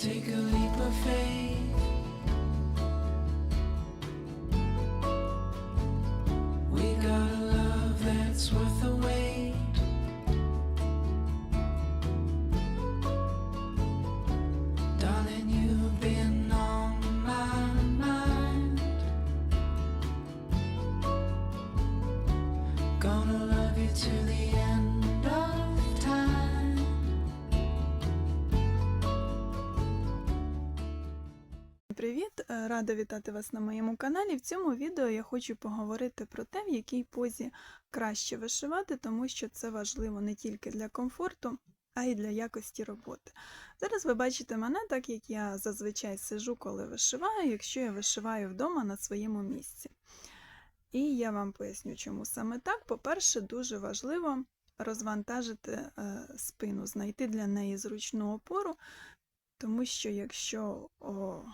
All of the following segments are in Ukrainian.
take a leap of faith. We got a love that's worth the wait. Darling, you've been on my mind. Gonna love you to the Привіт! Е, Рада вітати вас на моєму каналі. В цьому відео я хочу поговорити про те, в якій позі краще вишивати, тому що це важливо не тільки для комфорту, а й для якості роботи. Зараз ви бачите мене так, як я зазвичай сижу, коли вишиваю, якщо я вишиваю вдома на своєму місці. І я вам поясню, чому саме так. По-перше, дуже важливо розвантажити е, спину, знайти для неї зручну опору, тому що якщо о,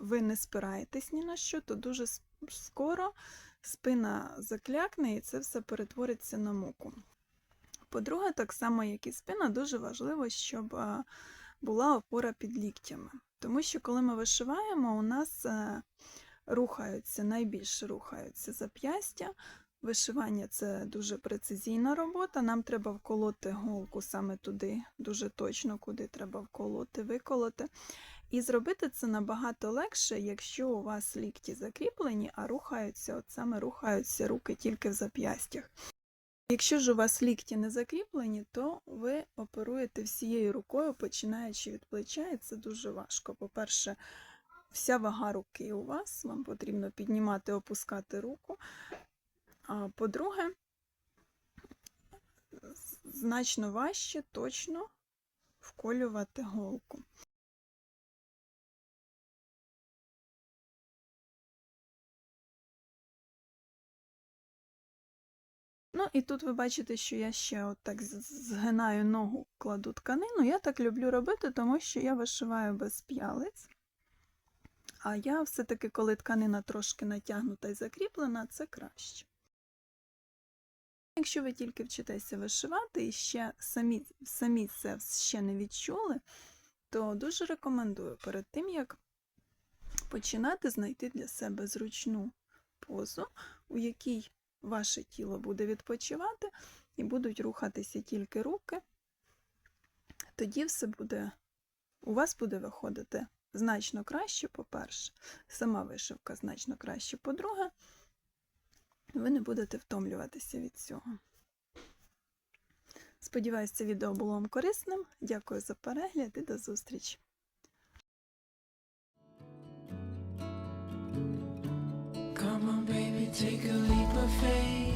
ви не спираєтесь ні на що, то дуже скоро спина заклякне і це все перетвориться на муку. По-друге, так само, як і спина, дуже важливо, щоб е, була опора під ліктями. Тому що коли ми вишиваємо, у нас е, рухаються, найбільше рухаються зап'ястя. Вишивання це дуже прецизійна робота. Нам треба вколоти голку саме туди, дуже точно, куди треба вколоти, виколоти. І зробити це набагато легше, якщо у вас лікті закріплені, а рухаються, от саме рухаються руки тільки в зап'ястях. Якщо ж у вас лікті не закріплені, то ви оперуєте всією рукою, починаючи від плеча, і це дуже важко. По-перше, вся вага руки у вас, вам потрібно піднімати, опускати руку. А по-друге, значно важче точно вколювати голку. Ну, і тут ви бачите, що я ще от так згинаю ногу, кладу тканину. Я так люблю робити, тому що я вишиваю без п'ялиць. А я все-таки, коли тканина трошки натягнута і закріплена, це краще. Якщо ви тільки вчитеся вишивати і ще самі, самі це ще не відчули, то дуже рекомендую перед тим, як починати знайти для себе зручну позу, у якій ваше тіло буде відпочивати і будуть рухатися тільки руки, тоді все буде, у вас буде виходити значно краще, по-перше, сама вишивка значно краще, по-друге, ви не будете втомлюватися від цього. Сподіваюсь, це відео було вам корисним. Дякую за перегляд і до зустрічі! Come on, baby, take a leap of faith.